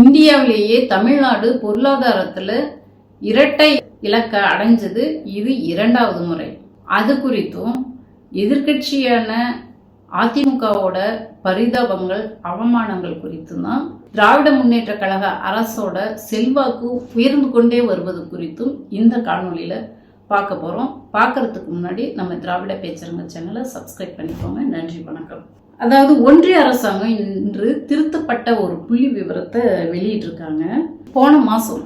இந்தியாவிலேயே தமிழ்நாடு பொருளாதாரத்தில் இரட்டை இலக்க அடைஞ்சது. இது இரண்டாவது முறை. அது குறித்தும் எதிர்க்கட்சியான அதிமுகவோட பரிதாபங்கள் அவமானங்கள் குறித்தும் தான் திராவிட முன்னேற்ற கழக அரசோட செல்வாக்கு உயர்ந்து கொண்டே வருவது குறித்தும் இந்த காணொலியில் பார்க்க போகிறோம் பார்க்கறதுக்கு முன்னாடி நம்ம திராவிட பேச்சரங்க சேனலை சப்ஸ்கிரைப் பண்ணிக்கோங்க. நன்றி வணக்கம். அதாவது ஒன்றிய அரசாங்கம் இன்று திருத்தப்பட்ட ஒரு புள்ளி விவரத்தை வெளியிட்டிருக்காங்க. போன மாதம்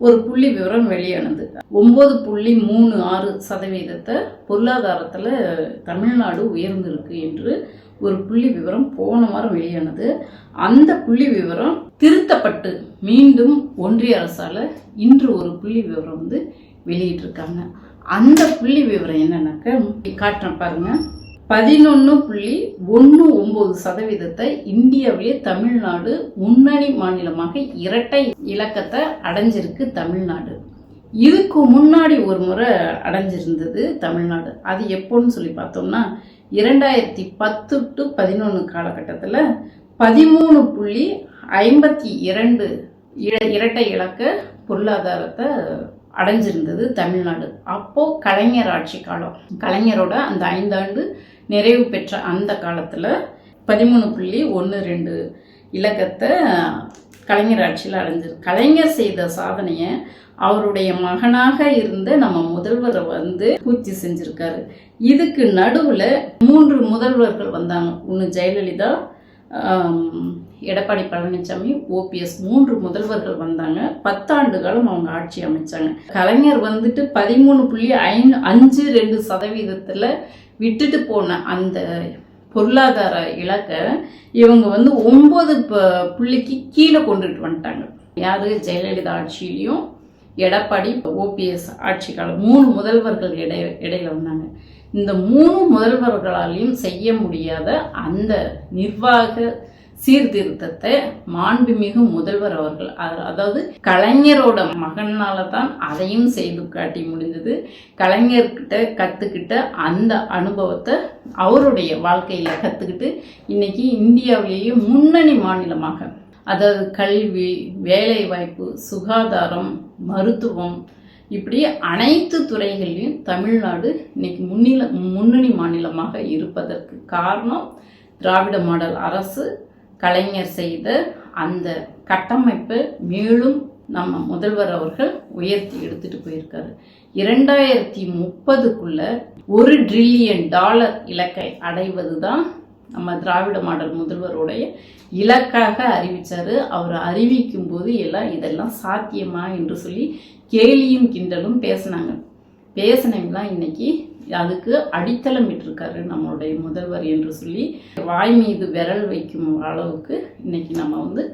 ஒரு புள்ளி விவரம் வெளியானது. ஒம்பது புள்ளி மூணு ஆறு சதவீதத்தை பொருளாதாரத்தில் தமிழ்நாடு உயர்ந்திருக்கு என்று ஒரு புள்ளி விவரம் போன வாரம் வெளியானது. அந்த புள்ளி விவரம் திருத்தப்பட்டு மீண்டும் ஒன்றிய அரசால் இன்று ஒரு புள்ளி விவரம் வந்து வெளியிட்டிருக்காங்க. அந்த புள்ளி விவரம் என்னன்னாக்க காட்டுறேன் பாருங்கள் பதினொன்று புள்ளி ஒன்று ஒம்பது சதவீதத்தை இந்தியாவிலே தமிழ்நாடு முன்னணி மாநிலமாக இரட்டை இலக்கத்தை அடைஞ்சிருக்கு தமிழ்நாடு. இதுக்கு முன்னாடி ஒரு முறை அடைஞ்சிருந்தது தமிழ்நாடு. அது எப்போன்னு சொல்லி பார்த்தோம்னா இரண்டாயிரத்தி பத்து டு பதினொன்று காலகட்டத்தில் பதிமூணு புள்ளி ஐம்பத்தி இரண்டு இர- இரட்டை இலக்க பொருளாதாரத்தை அடைஞ்சிருந்தது தமிழ்நாடு. அப்போது கலைஞர் ஆட்சி காலம். கலைஞரோட அந்த ஐந்தாண்டு நிறைவு பெற்ற அந்த காலத்தில் பதிமூணு புள்ளி ஒன்று ரெண்டு இலக்கத்தை கலைஞர் ஆட்சியில் அடைஞ்சிரு கலைஞர் செய்த சாதனையை அவருடைய மகனாக இருந்த நம்ம முதல்வரை வந்து பூர்த்தி செஞ்சுருக்காரு. இதுக்கு நடுவில் மூன்று முதல்வர்கள் வந்தாங்க. ஒன்று ஜெயலலிதா எடப்பாடி பழனிசாமி ஓபிஎஸ் மூன்று முதல்வர்கள் வந்தாங்க. பத்தாண்டு காலம் அவங்க ஆட்சி அமைச்சாங்க. கலைஞர் வந்துட்டு பதிமூணு புள்ளி ஐந்து அஞ்சு ரெண்டு சதவீதத்தில் விட்டுட்டு போன அந்த பொருளாதார இலக்கை இவங்க வந்து ஒன்பது ப- புள்ளிக்கு கீழே கொண்டுட்டு வந்துட்டாங்க. யாரு? ஜெயலலிதா ஆட்சியிலையும் எடப்பாடி ஓபிஎஸ் ஆட்சி காலம் மூணு முதல்வர்கள் இடை இடையில வந்தாங்க. இந்த மூணு முதல்வர்களாலையும் செய்ய முடியாத அந்த நிர்வாக சீர்திருத்தத்தை மாண்புமிகு முதல்வர் அவர்கள் அதாவது கலைஞரோட மகனால தான் அதையும் செய்து காட்டி முடிந்தது. கலைஞர்கிட்ட கத்துக்கிட்ட அந்த அனுபவத்தை அவருடைய வாழ்க்கையில கத்துக்கிட்டு இன்னைக்கு இந்தியாவிலேயே முன்னணி மாநிலமாக அதாவது கல்வி வேலைவாய்ப்பு சுகாதாரம் மருத்துவம் இப்படி அனைத்து துறைகளிலும் தமிழ்நாடு இன்னைக்கு முன்னில முன்னணி மாநிலமாக இருப்பதற்கு காரணம் திராவிட மாடல் அரசு கலைஞர் செய்த அந்த கட்டமைப்பை மேலும் நம்ம முதல்வர் அவர்கள் உயர்த்தி எடுத்துட்டு போயிருக்காரு. இரண்டாயிரத்தி முப்பதுக்குள்ள ஒரு ட்ரில்லியன் டாலர் இலக்கை அடைவது தான் நம்ம திராவிட மாடல் முதல்வருடைய இலக்காக அறிவிச்சாரு. அவர் அறிவிக்கும் போது எல்லாம் இதெல்லாம் சாத்தியமா என்று சொல்லி கேலியும் கிண்டலும் பேசினாங்க. பேசினவங்களாம் இன்னைக்கு அதுக்கு அடித்தளம் இட்டிருக்காரு நம்மளுடைய முதல்வர் என்று சொல்லி. வாய் மீது விரல் வைக்கும் அளவுக்கு இன்னைக்கு நம்ம வந்து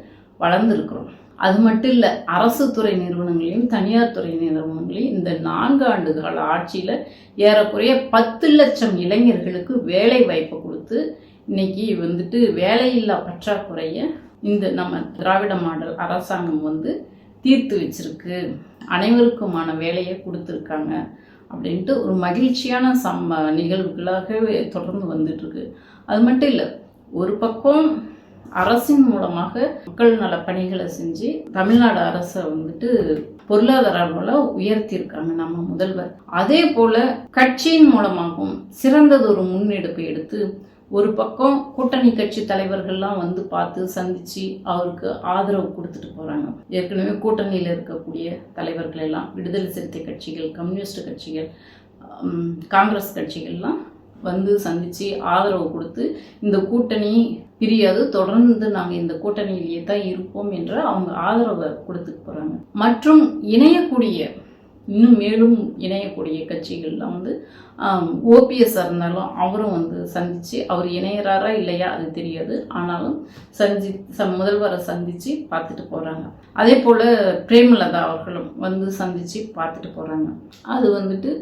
வளர்ந்துருக்குறோம். அது மட்டும் இல்லை அரசு துறை நிறுவனங்களையும் தனியார் துறை நிறுவனங்களையும் இந்த நான்கு ஆண்டு கால ஆட்சியில் ஏறக்குறைய பத்து லட்சம் இளைஞர்களுக்கு வேலை வாய்ப்பை கொடுத்து இன்னைக்கு வந்துட்டு வேலையில்லா பற்றாக்குறைய இந்த நம்ம திராவிட மாடல் அரசாங்கம் வந்து தீர்த்து வச்சிருக்கு. அனைவருக்குமான வேலையை கொடுத்துருக்காங்க. அப்படின்ட்டு ஒரு மகிழ்ச்சியான சம் நிகழ்வுகளாகவே தொடர்ந்து வந்துட்டுருக்கு. அது மட்டும் இல்லை ஒரு பக்கம் அரசின் மூலமாக மக்கள் நல பணிகளை செஞ்சு தமிழ்நாடு அரசை வந்துட்டு பொருளாதார அளவில் உயர்த்தியிருக்காங்க நம்ம முதல்வர். அதே போல கட்சியின் மூலமாகவும் சிறந்ததொரு முன்னெடுப்பை எடுத்து ஒரு பக்கம் கூட்டணி கட்சி தலைவர்கள்லாம் வந்து பார்த்து சந்திச்சு அவருக்கு ஆதரவு கொடுத்துட்டு போறாங்க. ஏற்கனவே கூட்டணியில் இருக்கக்கூடிய தலைவர்கள் எல்லாம் விடுதலை சிறுத்தை கட்சிகள் கம்யூனிஸ்ட் கட்சிகள் காங்கிரஸ் கட்சிகள்லாம் வந்து சந்திச்சு ஆதரவு கொடுத்து இந்த கூட்டணி பிரியாது தொடர்ந்து நாங்கள் இந்த கூட்டணியிலேயே தான் இருப்போம் என்ற அவங்க ஆதரவை கொடுத்துட்டு போறாங்க. மற்றும் இணையக்கூடிய இன்னும் மேலும் இணையக்கூடிய கட்சிகள்லாம் வந்து ஓபிஎஸ்ஸாக இருந்தாலும் அவரும் வந்து சந்தித்து அவர் இணையிறாரா இல்லையா அது தெரியாது. ஆனாலும் சந்தி ச முதல்வரை சந்தித்து பார்த்துட்டு போகிறாங்க அதே போல் பிரேமலதா அவர்களும் வந்து சந்தித்து பார்த்துட்டு போகிறாங்க அது வந்துட்டு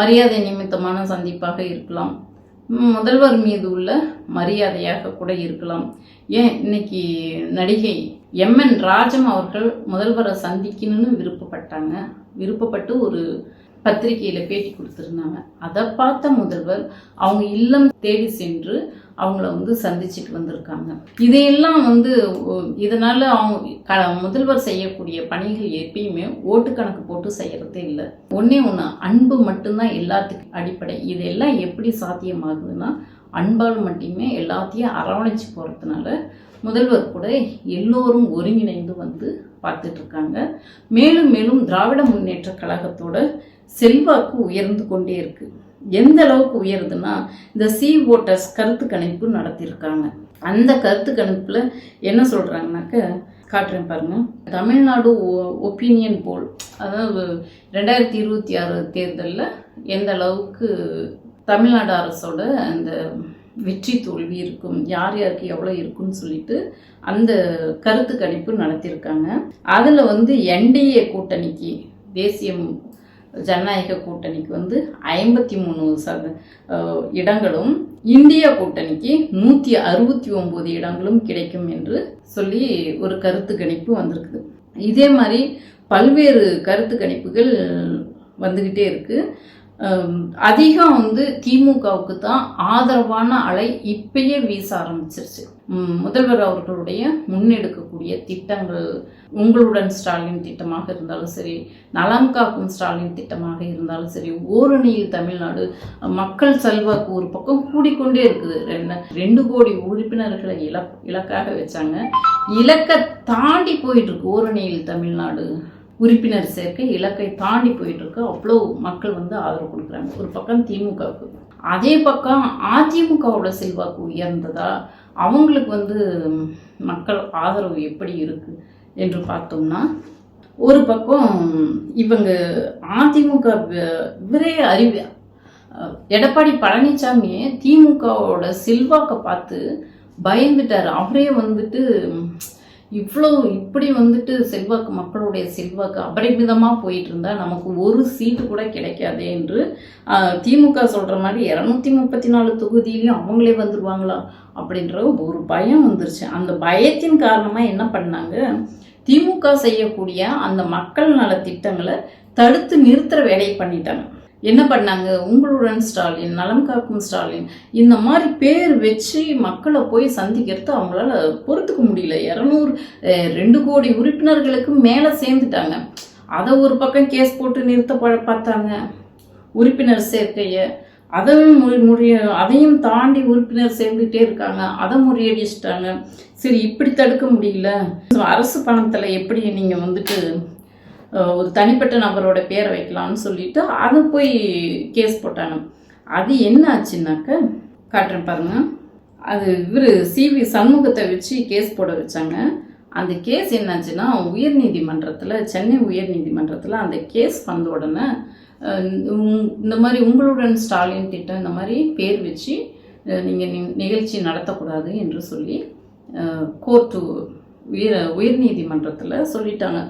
மரியாதை நிமித்தமான சந்திப்பாக இருக்கலாம். முதல்வர் மீது உள்ள மரியாதையாக கூட இருக்கலாம். ஏன் இன்னைக்கு நடிகை எம்என் ராஜம் அவர்கள் முதல்வரை சந்திக்கணும்னு விருப்பப்பட்டாங்க. விருப்பப்பட்டு ஒரு பத்திரிகையில பேட்டி கொடுத்துருந்தாங்க. அதை பார்த்த முதல்வர் அவங்க இல்லம் தேடி சென்று அவங்கள வந்து சந்திச்சுட்டு வந்திருக்காங்க. இதையெல்லாம் வந்து இதனால் இதனால அவங்க க முதல்வர் செய்யக்கூடிய பணிகள் எப்பயுமே ஓட்டு கணக்கு போட்டு செய்யறதே இல்லை. ஒன்றே ஒன்று அன்பு மட்டும்தான் எல்லாத்துக்கும் அடிப்படை. இதெல்லாம் எப்படி சாத்தியமாகுதுன்னா அன்பால் மட்டுமே எல்லாத்தையும் அரவணைச்சு போகிறதுனால முதல்வர் கூட எல்லோரும் ஒருங்கிணைந்து வந்து பார்த்துட்டு இருக்காங்க மேலும் மேலும் திராவிட முன்னேற்ற கழகத்தோட செல்வாக்கு உயர்ந்து கொண்டே இருக்கு. எந்த அளவுக்கு உயருதுன்னா இந்த சி ஓட்டர்ஸ் கருத்து கணிப்பு நடத்தியிருக்காங்க. அந்த கருத்து கணிப்பில் என்ன சொல்கிறாங்கனாக்க காட்டுறேன் பாருங்க. தமிழ்நாடு ஒப்பீனியன் போல் அதாவது ரெண்டாயிரத்தி இருபத்தி ஆறு தேர்தலில் எந்த அளவுக்கு தமிழ்நாடு அரசோட அந்த வெற்றி தோல்வி இருக்கும். யார் யாருக்கு எவ்வளோ இருக்குன்னு சொல்லிட்டு அந்த கருத்து கணிப்பு நடத்தியிருக்காங்க. அதில் வந்து என்டிஏ கூட்டணிக்கு தேசிய ஜனநாயக கூட்டணிக்கு வந்து ஐம்பத்தி மூணு சத இடங்களும் இந்திய கூட்டணிக்கு நூற்றி அறுபத்தி ஒம்பது இடங்களும் கிடைக்கும் என்று சொல்லி ஒரு கருத்து கணிப்பு வந்திருக்குது. இதே மாதிரி பல்வேறு கருத்து கணிப்புகள் வந்துக்கிட்டே இருக்குது அதிகம் வந்து திமுகவுக்கு தான் ஆதரவான அலை இப்பயே வீச ஆரம்பிச்சிருச்சு. முதல்வர் அவர்களுடைய முன்னெடுக்கக்கூடிய திட்டங்கள் உங்களுடன் ஸ்டாலின் திட்டமாக இருந்தாலும் சரி நலம் காக்கும் ஸ்டாலின் திட்டமாக இருந்தாலும் சரி ஓரணியில் தமிழ்நாடு மக்கள் செல்வாக்கு ஒரு பக்கம் கூடிக்கொண்டே இருக்குது. ரெண்டு ரெண்டு கோடி உறுப்பினர்களை இலக் இலக்காக வச்சாங்க. இலக்கை தாண்டி போயிட்டு இருக்கு ஓரணியில் தமிழ்நாடு. உறுப்பினர் சேர்க்கை இலக்கை தாண்டி போயிட்டு இருக்கு அவ்வளோ மக்கள் வந்து ஆதரவு கொடுக்குறாங்க. ஒரு பக்கம் திமுகவுக்கு. அதே பக்கம் அதிமுகவோட செல்வாக்கு உயர்ந்ததா? அவங்களுக்கு வந்து மக்கள் ஆதரவு எப்படி இருக்கு என்று பார்த்தோம்னா ஒரு பக்கம் இவங்க அதிமுக வ- இவரே அறிவு எடப்பாடி பழனிசாமியே திமுகவோட செல்வாக்கை பார்த்து பயந்துட்டார். அவரே வந்துட்டு இவ்வளோ இப்படி வந்துட்டு செல்வாக்கு மக்களுடைய செல்வாக்கு அபரிமிதமாக போயிட்டு இருந்தால் நமக்கு ஒரு சீட்டு கூட கிடைக்காதே என்று திமுக சொல்கிற மாதிரி இரநூத்தி முப்பத்தி நாலு தொகுதியிலையும் அவங்களே வந்துடுவாங்களா அப்படின்ற ஒரு பயம் வந்துருச்சு. அந்த பயத்தின் காரணமாக என்ன பண்ணாங்க? திமுக செய்யக்கூடிய அந்த மக்கள் நல திட்டங்களை தடுத்து நிறுத்துகிற வேலையை பண்ணிட்டாங்க. என்ன பண்ணாங்க? உங்களுடன் ஸ்டாலின் நலம் காக்கும் ஸ்டாலின். இந்த மாதிரி பேர் வச்சு மக்களை போய் சந்திக்கிறது அவங்களால பொறுத்துக்க முடியல. இரநூறு ரெண்டு கோடி உறுப்பினர்களுக்கு மேலே சேர்ந்துட்டாங்க. அதை ஒரு பக்கம் கேஸ் போட்டு நிறுத்த பார்த்தாங்க. உறுப்பினர் சேர்க்கையை. அதையும் முறிய அதையும் தாண்டி உறுப்பினர் சேர்ந்துகிட்டே இருக்காங்க. அதை முறியடிச்சிட்டாங்க. சரி இப்படி தடுக்க முடியல. அரசு பணத்தில் எப்படி நீங்கள் வந்துட்டு ஒரு தனிப்பட்ட நபரோட பேரை வைக்கலாம்னு சொல்லிட்டு அதை போய் கேஸ் போட்டாங்க. அது என்ன ஆச்சுன்னாக்க காட்டுறேன் பாருங்க. அது இவர் சிவி சண்முகத்தை வச்சு கேஸ் போட வச்சாங்க. அந்த கேஸ் என்னாச்சுன்னா உயர்நீதிமன்றத்தில் சென்னை உயர் நீதிமன்றத்தில் அந்த கேஸ் வந்த உடனே உங்- இந்த மாதிரி உங்களுடன் ஸ்டாலின் திட்டம் இந்த மாதிரி பேர் வச்சு நீங்கள் நிகழ்ச்சி நடத்தக்கூடாது என்று சொல்லி கோர்ட்டு உயர் உயர்நீதிமன்றத்தில் சொல்லிட்டாங்க.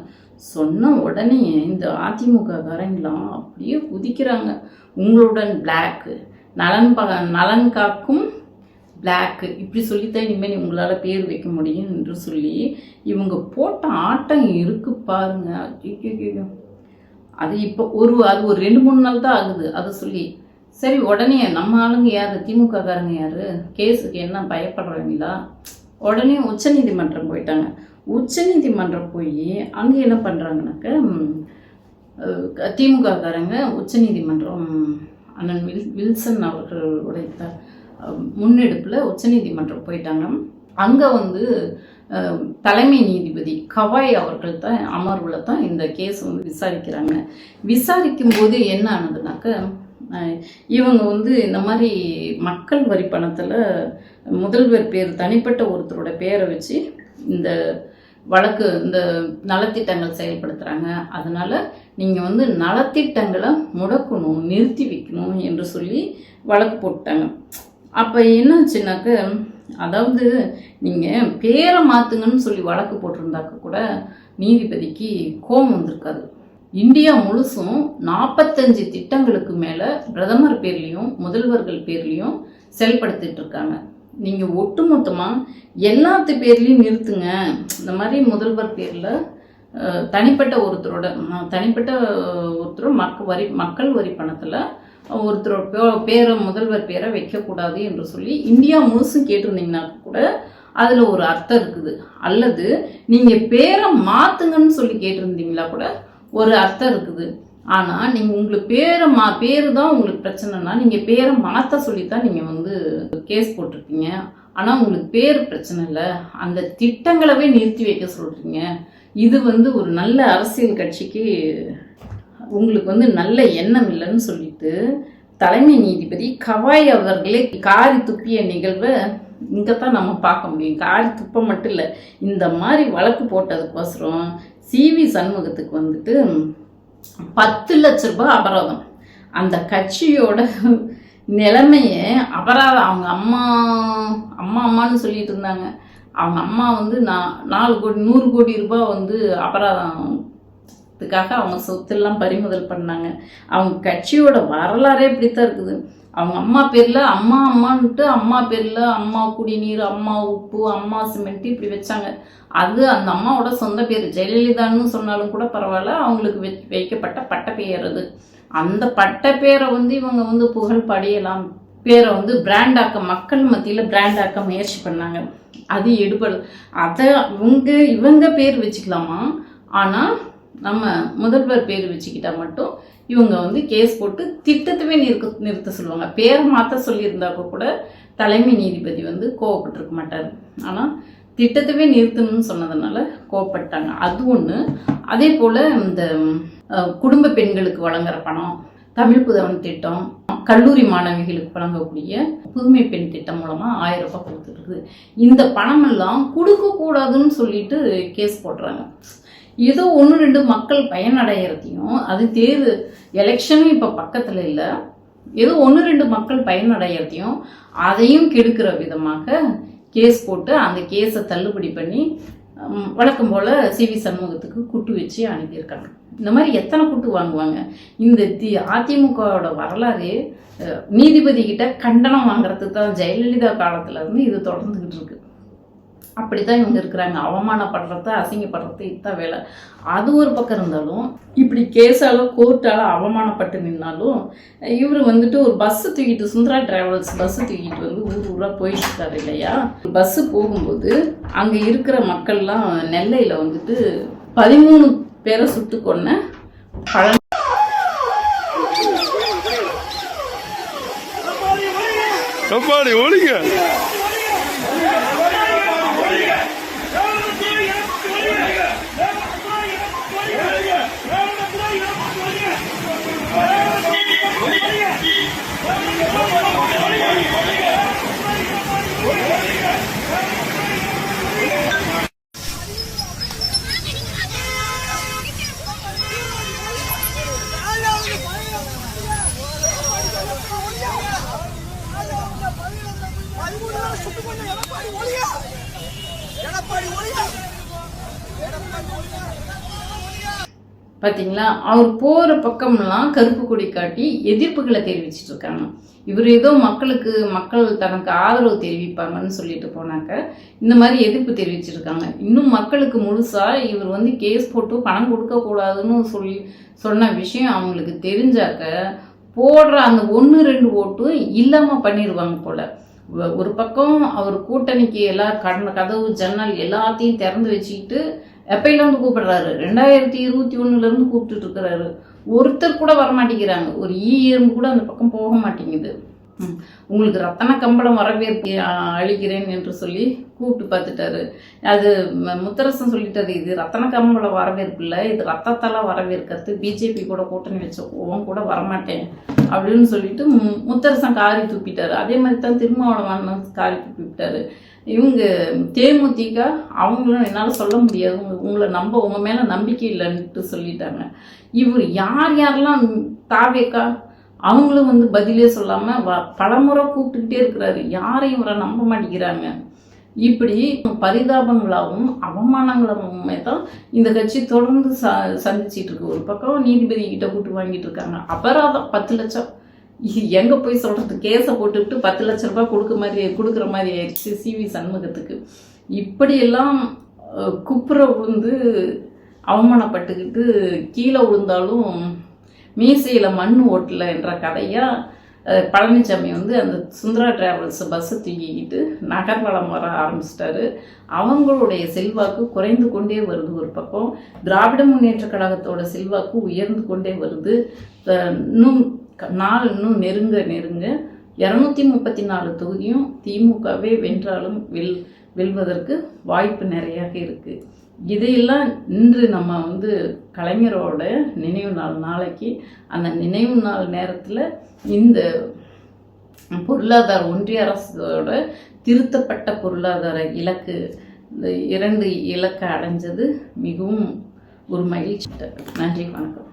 சொன்ன உடனே இந்த அதிமுக காரங்களாம் அப்படியே குதிக்கிறாங்க. உங்களுடன் பிளாக்கு நலன் ப நலன் காக்கும் பிளாக்கு இப்படி சொல்லித்தான் இனிமேல் உங்களால் பேர் வைக்க முடியும் என்று சொல்லி இவங்க போட்ட ஆட்டம் இருக்கு பாருங்க. அது இப்போ ஒரு அது ஒரு ரெண்டு மூணு நாள் தான் ஆகுது. அதை சொல்லி சரி உடனே நம்ம ஆளுங்க யார்? திமுக காரங்க யார்? கேஸுக்கு என்ன பயப்படுறாங்களா? உடனே உச்சநீதிமன்றம் போயிட்டாங்க. உச்சநீதிமன்றம் போய் அங்கே என்ன பண்ணுறாங்கனாக்க திமுக காரங்க உச்சநீதிமன்றம் அண்ணன் வில் வில்சன் அவர்களுடைய முன்னெடுப்பில் முன்னெடுப்பில் உச்சநீதிமன்றம் போயிட்டாங்க. அங்கே வந்து தலைமை நீதிபதி கவாய் அவர்கள் தான் அமர்வில் தான் இந்த கேஸ் வந்து விசாரிக்கிறாங்க. விசாரிக்கும் போது என்ன ஆனதுனாக்க இவங்க வந்து இந்த மாதிரி மக்கள் வரி பணத்தில் முதல்வர் பேர் தனிப்பட்ட ஒருத்தரோட பேரை வச்சு இந்த வழக்கு இந்த நலத்திட்டங்கள் செயல்படுத்துகிறாங்க அதனால் நீங்கள் வந்து நலத்திட்டங்களை முடக்கணும் நிறுத்தி வைக்கணும் என்று சொல்லி வழக்கு போட்டாங்க. அப்போ என்னாச்சுனாக்க அதாவது நீங்கள் பேரை மாற்றுங்கன்னு சொல்லி வழக்கு போட்டிருந்தாக்க கூட நீதிபதிக்கு கோபம் வந்திருக்காது. இந்தியா முழுசும் நாற்பத்தஞ்சு திட்டங்களுக்கு மேலே பிரதமர் பேர்லேயும் முதல்வர்கள் பேர்லேயும் செயல்படுத்திட்டு இருக்காங்க நீங்கள் ஒட்டுமொத்தமாக எல்லாத்து பேர்லேயும் நிறுத்துங்க. இந்த மாதிரி முதல்வர் பேரில் தனிப்பட்ட ஒருத்தரோட தனிப்பட்ட ஒருத்தர் மக்க வரி மக்கள் வரி பணத்தில் ஒருத்தரோட பே- பேரை முதல்வர் பேரை வைக்கக்கூடாது என்று சொல்லி இந்தியா முழுசும் கேட்டிருந்தீங்கன்னா கூட அதில் ஒரு அர்த்தம் இருக்குது. அல்லது நீங்கள் பேரை மாற்றுங்கன்னு சொல்லி கேட்டிருந்தீங்களா கூட ஒரு அர்த்தம் இருக்குது. ஆனால் நீங்கள் உங்களுக்கு பேரை மா பேர் தான் உங்களுக்கு பிரச்சனைனா நீங்கள் பேரை மாற்ற சொல்லி தான் நீங்கள் வந்து கேஸ் போட்டிருக்கீங்க ஆனால் உங்களுக்கு பேர் பிரச்சனை இல்லை. அந்த திட்டங்களவே நிறுத்தி வைக்க சொல்கிறீங்க இது வந்து ஒரு நல்ல அரசியல் கட்சிக்கு உங்களுக்கு வந்து நல்ல எண்ணம் இல்லைன்னு சொல்லிட்டு தலைமை நீதிபதி கவாய் அவர்களே காரி துப்பிய நிகழ்வை இங்கே தான் நம்ம பார்க்க முடியும். காரி துப்ப மட்டும் இல்லை இந்த மாதிரி வழக்கு போட்டதுக்கோசரம் சிவி சண்முகத்துக்கு வந்துட்டு பத்து லட்ச ரூபாய் அபராதம். அந்த கட்சியோட நிலைமையை அபராதம். அவங்க அம்மா அம்மா அம்மான்னு சொல்லிட்டு இருந்தாங்க. அவங்க அம்மா வந்து நான் நாலு கோடி நூறு கோடி ரூபாய் வந்து அபராதத்துக்காக அவங்க சொத்தெல்லாம் பறிமுதல் பண்ணாங்க. அவங்க கட்சியோட வரலாறே இப்படித்தான் இருக்குது. அவங்க அம்மா பேரில் அம்மா அம்மான்ட்டு அம்மா பேரில் அம்மா குடிநீர் அம்மா உப்பு அம்மா சிமெண்ட் இப்படி வச்சாங்க. அது அந்த அம்மாவோட சொந்த பேர். ஜெயலலிதான்னு சொன்னாலும் கூட பரவாயில்ல அவங்களுக்கு வெ வைக்கப்பட்ட பட்டப்பெயர் அது. அந்த பட்டப்பேரை வந்து இவங்க வந்து புகழ் படியலாம். பேரை வந்து பிராண்டாக்க மக்கள் மத்தியில் பிராண்டாக்க முயற்சி பண்ணாங்க. அது எடுபடு அதை இவங்க இவங்க பேர் வச்சுக்கலாமா? ஆனால் நம்ம முதல்வர் பேர் வச்சுக்கிட்டா மட்டும் இவங்க வந்து கேஸ் போட்டு திட்டத்தவே நிறுத்த நிறுத்த சொல்லுவாங்க. பேரை மாற்ற சொல்லியிருந்தா கூட தலைமை நீதிபதி வந்து கோவப்பட்டிருக்க மாட்டார். ஆனால் திட்டத்தவே நிறுத்தணும்னு சொன்னதுனால கோவப்பட்டாங்க. அது ஒன்று அதே போல் இந்த குடும்ப பெண்களுக்கு வழங்குற பணம் தமிழ் புதவன் திட்டம் கல்லூரி மாணவிகளுக்கு வழங்கக்கூடிய புதுமை பெண் திட்டம் மூலமாக ஆயிரம் ரூபாய் கொடுத்துருக்குது. இந்த பணமெல்லாம் கொடுக்கக்கூடாதுன்னு சொல்லிட்டு கேஸ் போடுறாங்க. ஏதோ ஒன்று ரெண்டு மக்கள் பயனடைகிறதையும் அது தேர்வு எலெக்ஷனும் இப்போ பக்கத்தில் இல்லை. ஏதோ ஒன்று ரெண்டு மக்கள் பயனடைகிறதையும் அதையும் கெடுக்கிற விதமாக கேஸ் போட்டு அந்த கேஸை தள்ளுபடி பண்ணி வழக்கம் போல் சிவி சண்முகத்துக்கு குட்டு வச்சு அனுப்பியிருக்காங்க. இந்த மாதிரி எத்தனை குட்டு வாங்குவாங்க? இந்த தி அதிமுகவோட வரலாறு நீதிபதி கிட்ட கண்டனம் வாங்குறதுக்கு தான் ஜெயலலிதா காலத்துல இருந்து இது தொடர்ந்துகிட்டு இருக்கு. அப்படித்தான் இவங்க இருக்கிறாங்க. அவமானப்படுறது அசிங்கப்படுறது இதுதான் வேலை. அது ஒரு பக்கம் இருந்தாலும் இப்படி கேஸால கோர்ட்டால அவமானப்பட்டு நின்னாலும் இவர் வந்துட்டு ஒரு பஸ்ஸு தூக்கிட்டு சுந்தரா டிராவல்ஸ் பஸ்ஸு தூக்கிட்டு வந்து ஊர் ஊராக போயிட்டு இருக்காரு இல்லையா? பஸ்ஸு போகும்போது அங்கே இருக்கிற மக்கள்லாம் நெல்லையில் வந்துட்டு பதிமூணு பேரை சுட்டு கொன்ன பழ ஒழிங்க எடப்பாடி ஒளியா? எடப்பாடி ஒளியா? எடப்பாடி ஒளியா? பார்த்தீங்களா அவர் போகிற பக்கம்லாம் கருப்பு கொடி காட்டி எதிர்ப்புகளை தெரிவிச்சிட்டு இருக்காங்க இவர் ஏதோ மக்களுக்கு மக்கள் தனக்கு ஆதரவு தெரிவிப்பாங்கன்னு சொல்லிட்டு போனாக்க இந்த மாதிரி எதிர்ப்பு தெரிவிச்சிருக்காங்க. இன்னும் மக்களுக்கு முழுசா இவர் வந்து கேஸ் போட்டு பணம் கொடுக்கக்கூடாதுன்னு சொல்லி சொன்ன விஷயம் அவங்களுக்கு தெரிஞ்சாக்க போடுற அந்த ஒன்று ரெண்டு ஓட்டும் இல்லாமல் பண்ணிடுவாங்க போல. ஒரு பக்கம் அவர் கூட்டணிக்கு எல்லா கடன் கதவு ஜன்னல் எல்லாத்தையும் திறந்து வச்சுக்கிட்டு எப்பயில கூப்பிடுறாரு? ரெண்டாயிரத்தி இருபத்தி ஒன்றுலேருந்து கூப்பிட்டுட்டு இருக்கிறாரு. ஒருத்தர் கூட வரமாட்டேங்கிறாங்க. ஒரு ஈ எறும்பு கூட அந்த பக்கம் போக மாட்டேங்குது. உங்களுக்கு ரத்தன கம்பளம் வரவேற்பு அழிக்கிறேன் அளிக்கிறேன் என்று சொல்லி கூப்பிட்டு பார்த்துட்டாரு. அது முத்தரசன் சொல்லிட்டாரு இது ரத்தன கம்பளம் வரவேற்பு இல்லை இது ரத்தத்தால் வரவேற்கிறது. பிஜேபி கூட கூட்டணி வச்ச உன் கூட வரமாட்டேன் அப்படின்னு சொல்லிட்டு மு- முத்தரசன் காரி துப்பிட்டாரு. அதே மாதிரி தான் திருமாவளவன் காரி துப்பிட்டாரு இவங்க தேமுதிக அவங்களும் என்னால் சொல்ல முடியாது. உங்களை நம்ப உங்கள் மேலே நம்பிக்கை இல்லைன்ட்டு சொல்லிட்டாங்க. இவர் யார் யாரெல்லாம் தாவேக்கா அவங்களும் வந்து பதிலே சொல்லாமல் வ பலமுறை கூப்பிட்டுக்கிட்டே இருக்கிறாரு. யாரையும் இவரை நம்ப மாட்டேங்கிறாங்க. இப்படி பரிதாபங்களாகவும் அவமானங்களாகவுமே தான் இந்த கட்சி தொடர்ந்து ச சந்திச்சிட்டு இருக்கு. ஒரு பக்கம் நீதிபதி கிட்ட கூட்டு வாங்கிட்டு இருக்காங்க. அபராதம் பத்து லட்சம். இது எங்கே போய் சொல்கிறது கேஸை போட்டுவிட்டு பத்து லட்ச ரூபாய் கொடுக்க மாதிரி கொடுக்குற மாதிரி ஆயிடுச்சு சிவி சண்முகத்துக்கு. இப்படியெல்லாம் குப்புற விழுந்து அவமானப்பட்டுக்கிட்டு கீழே விழுந்தாலும் மீசையில் மண் ஓட்டல என்ற கதையாக பழனிசாமி வந்து அந்த சுந்தரா டிராவல்ஸ் பஸ்ஸை தூக்கிக்கிட்டு நகர்வலம் வர ஆரம்பிச்சிட்டாரு. அவங்களுடைய செல்வாக்கு குறைந்து கொண்டே வருது ஒரு பக்கம். திராவிட முன்னேற்ற கழகத்தோட செல்வாக்கு உயர்ந்து கொண்டே வருது. இன்னும் நாள் இன்னும் நெருங்க நெருங்க இரநூத்தி முப்பத்தி நாலு தொகுதியும் திமுகவே வென்றாலும் வெல் வெல்வதற்கு வாய்ப்பு நிறையாக இருக்குது இதையெல்லாம் இன்று நம்ம வந்து கலைஞரோட நினைவு நாள் நாளைக்கு அந்த நினைவு நாள் நேரத்தில் இந்த பொருளாதார ஒன்றிய அரசோட திருத்தப்பட்ட பொருளாதார இலக்கு இந்த இரண்டு இலக்கை அடைஞ்சது மிகவும் ஒரு மகிழ்ச்சி. நன்றி வணக்கம்.